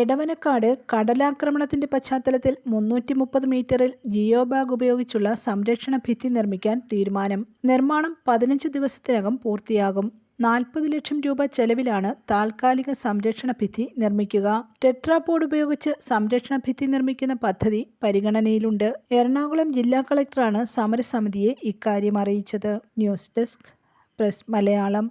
എടവനക്കാട് കടലാക്രമണത്തിന്റെ പശ്ചാത്തലത്തിൽ മുന്നൂറ്റി മുപ്പത് മീറ്ററിൽ ജിയോ ബാഗ് ഉപയോഗിച്ചുള്ള സംരക്ഷണ ഭിത്തി നിർമ്മിക്കാൻ തീരുമാനം. നിർമ്മാണം പതിനഞ്ച് ദിവസത്തിനകം പൂർത്തിയാകും. നാൽപ്പത് ലക്ഷം രൂപ ചെലവിലാണ് താൽക്കാലിക സംരക്ഷണ ഭിത്തി നിർമ്മിക്കുക. ടെട്രാപോഡ് ഉപയോഗിച്ച് സംരക്ഷണ ഭിത്തി നിർമ്മിക്കുന്ന പദ്ധതി പരിഗണനയിലുണ്ട്. എറണാകുളം ജില്ലാ കളക്ടറാണ് സമരസമിതിയെ ഇക്കാര്യം അറിയിച്ചത്. News desk press Malayalam.